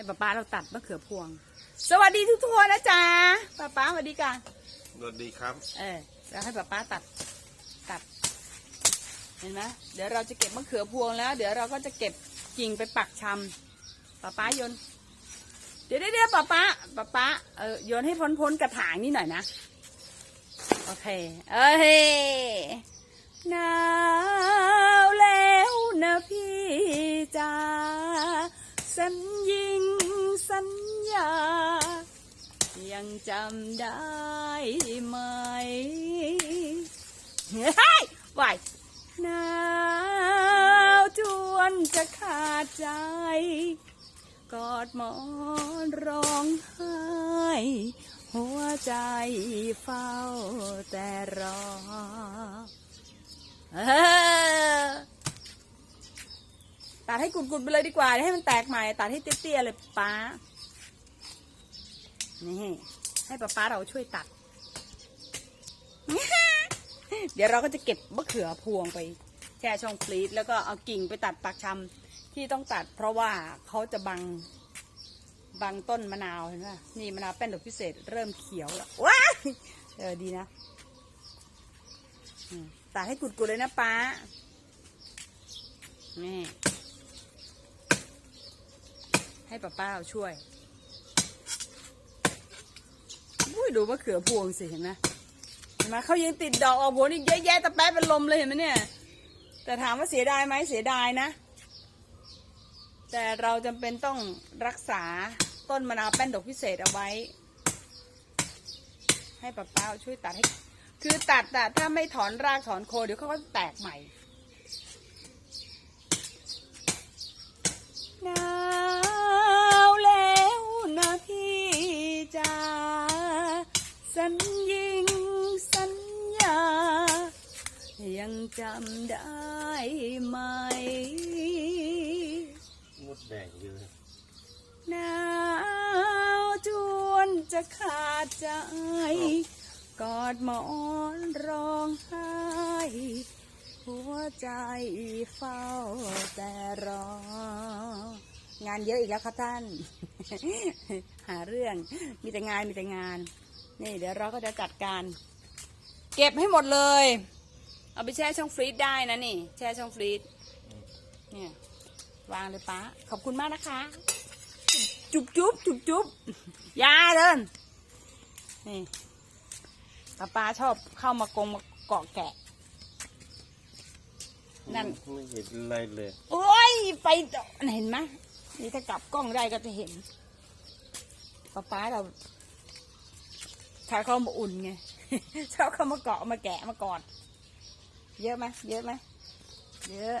ให้ป้าป้าเราตัดมะเขือพวง สวัสดีทุกทุกคนนะจ๊ะป้าป้าสวัสดีกันสวัสดีครับ เออแล้วให้ป้าป้าตัดตัด เห็นไหมเดี๋ยวเราจะเก็บมะเขือพวงแล้ว เดี๋ยวเราก็จะเก็บกิ่งไปปักชำป้าป้าโยนเดี๋ยวเดี๋ยวเดี๋ยวป้าป้าป้าป้าเออโยนให้พ้นพ้นกระถางนี่หน่อยนะ โอเค เอ้ยหน ญญา ยังจำได้ไหมเฮ้ยไหวหนาวจวนจะขาดใจ กอดหมอนร้องไห้ หัวใจเฝ้าแต่รอเออ ตัดให้กุดๆไปเลยดีกว่าให้มันแตกใหม่ตัดให้เตี้ยๆเลยป้านี่ให้ป้าป้าเราช่วยตัด เดี๋ยวเราก็จะเก็บมะเขือพวงไปแช่ช่องฟรีซแล้วก็เอากิ่งไปตัดปักชำที่ต้องตัด เพราะว่าเขาจะบังบางต้นมะนาวเห็นไหมนี่มะนาวแป้นดอกพิเศษเริ่มเขียวแล้วว้าเออดีนะตัดให้กุดๆเลยนะป้านี่ ให้ป้าป้าช่วยอุ้ยดูมะเขือพวงสิเห็นไหมเห็นไหมเขายังติดดอกออกผลอีกเยอะแยะแต่แป๊บเป็นลมเลยเห็นไหมเนี่ย แต่ถามว่าเสียดายไหมเสียดายนะ แต่เราจำเป็นต้องรักษาต้นมะนาวแป้นดอกพิเศษเอาไว้ ให้ป้าป้าช่วยตัดให้ คือตัดแต่ถ้าไม่ถอนรากถอนโคนเดี๋ยวเขาก็แตกใหม่นา สัญญิงสัญญา ยังจำได้ไหม มดแดงเยอะหนาวจวนจะขาดใจ กอดหมอนร้องไห้ หัวใจเฝ้าแต่รอ งานเยอะอีกแล้วครับท่าน หาเรื่องมีแต่งานมีแต่งาน นี่เดี๋ยวเราก็จะจัดการ เก็บให้หมดเลย เอาไปแช่ช่องฟรีซได้นะนี่ แช่ช่องฟรีซเนี่ยวางเลยป้าขอบคุณมากนะคะ จุ๊บจุ๊บจุ๊บจุ๊บยาเดินนี่ป้าป้าชอบเข้ามากงมาเกาะแกะ นั่นไม่เห็นอะไรเลยโอ้ยไปต่อเห็นไหมนี่ถ้ากลับกล้องได้ก็จะเห็นป้าป้าเรา ถ้าเข้ามาอุ่นไงชอบเข้ามาเกาะมาแกะมากอดเยอะไหมเยอะไหมเยอะ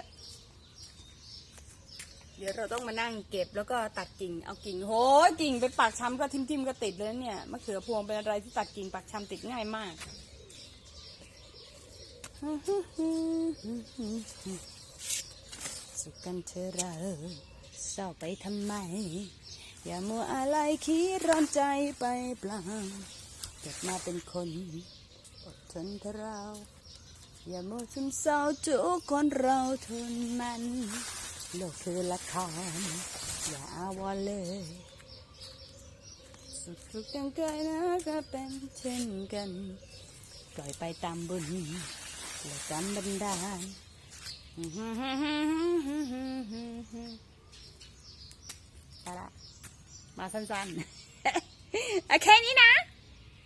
เดี๋ยวเราต้องมานั่งเก็บแล้วก็ตัดกิ่ง เอากิ่งโหยกิ่งไปปักช้ำก็ทิ่มๆก็ติดเลยเนี่ยมะเขือพวงเป็นอะไรที่ตัดกิ่งปักช้ำติดง่ายมากสุขกันเธอเราเศร้าไปทำไม อย่ามัวอะไรคิดร้อนใจไปเปล่า เกิดมาเป็นคนอดทนเถอะเรา อย่ามัวซึมเศร้าทุกคนเราทนมันโลกคือละครอย่าอาวรเลย สุขทุกข์ยังเกยนะก็เป็นเช่นกันปล่อยไปตามบุญและกรรมบันดาลไปละมาสั้นๆ โอเคนี้นะ